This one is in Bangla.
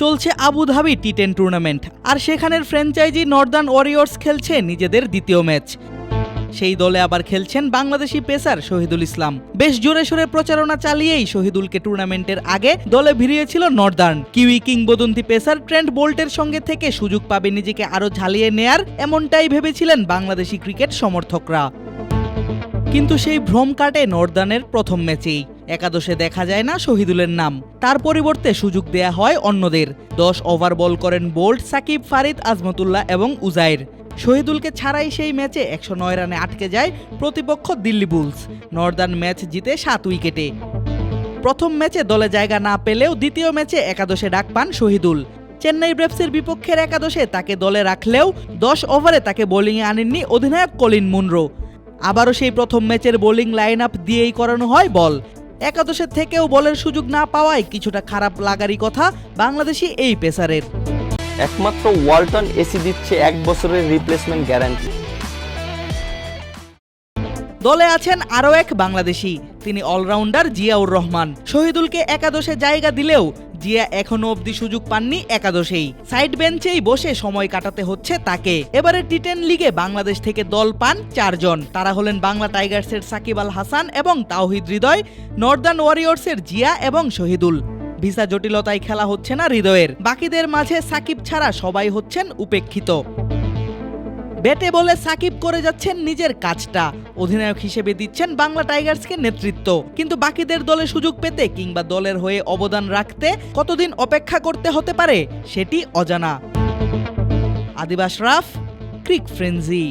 চলছে Abu Dhabi T ten tournament আর সেখানের ফ্র্যাঞ্চাইজি নর্দার্ন ওয়ারিয়র্স খেলছে নিজেদের দ্বিতীয় ম্যাচ সেই দলে আবার খেলছেন বাংলাদেশি পেসার শহীদুল ইসলাম। বেশ জোরে সোরে প্রচারণা চালিয়েই শহীদুলকে টুর্নামেন্টের আগে দলে ভিড়িয়েছিল নর্দার্ন কিউই কিংবদন্তি পেসার ট্রেন্ট বোল্টের সঙ্গে থেকে সুযোগ পাবে নিজেকে আরও ঝালিয়ে নেয়ার, এমনটাই ভেবেছিলেন বাংলাদেশি ক্রিকেট সমর্থকরা। কিন্তু সেই ভ্রম কাটে নর্দার্নের প্রথম ম্যাচেই একাদশে দেখা যায় না শহীদুলের নাম। তার পরিবর্তে সুযোগ দেয়া হয় অন্যদের। দশ ওভার বল করেন বোল্ট সাকিব, ফারিদ, আজমতুল্লাহ এবং উজাইর। শহীদুলকে ছাড়াই সেই ম্যাচে একশো নয় রানে আটকে যায় প্রতিপক্ষ দিল্লি বুলস। নর্দার্ন ম্যাচ জিতে সাত উইকেটে। প্রথম ম্যাচে দলে জায়গা না পেলেও দ্বিতীয় ম্যাচে একাদশে ডাক পান শহীদুল। চেন্নাই ব্রেভসের বিপক্ষের একাদশে তাকে দলে রাখলেও দশ ওভারে তাকে বোলিংয়ে আনেননি অধিনায়ক কলিন মুনরো। আবারও সেই প্রথম ম্যাচের বোলিং লাইন আপ দিয়েই করানো হয় বল। একাদশের থেকেও বলের সুযোগ না পাওয়ায় কিছুটা খারাপ লাগারই কথা বাংলাদেশি এই পেসারের। একমাত্র ওয়ালটন এসি দিচ্ছে এক বছরের রিপ্লেসমেন্ট গ্যারান্টি দলে আছেন আরও এক বাংলাদেশি। তিনি অলরাউন্ডার জিয়াউর রহমান। শহীদুলকে একাদশে জায়গা দিলেও জিয়া এখনও অবধি সুযোগ পাননি একাদশেই। সাইড বেঞ্চেই বসে সময় কাটাতে হচ্ছে তাকে। এবারে টি টেন লিগে বাংলাদেশ থেকে দল পান চারজন। তারা হলেন বাংলা টাইগার্সের সাকিব আল হাসান এবং তাওহিদ হৃদয়, নর্দার্ন ওয়ারিয়র্সের জিয়া এবং শহীদুল। ভিসা জটিলতায় খেলা হচ্ছে না হৃদয়ের। বাকিদের মাঝে সাকিব ছাড়া সবাই হচ্ছেন উপেক্ষিত। ব্যাটে বলে সাকিব করে যাচ্ছেন নিজের কাজটা। অধিনায়ক হিসেবে দিচ্ছেন বাংলা টাইগার্সকে নেতৃত্ব। কিন্তু বাকিদের দলে সুযোগ পেতে কিংবা দলের হয়ে অবদান রাখতে কতদিন অপেক্ষা করতে হতে পারে, সেটি অজানা। আদিবাস রাফ, ক্রিক ফ্রেন্জি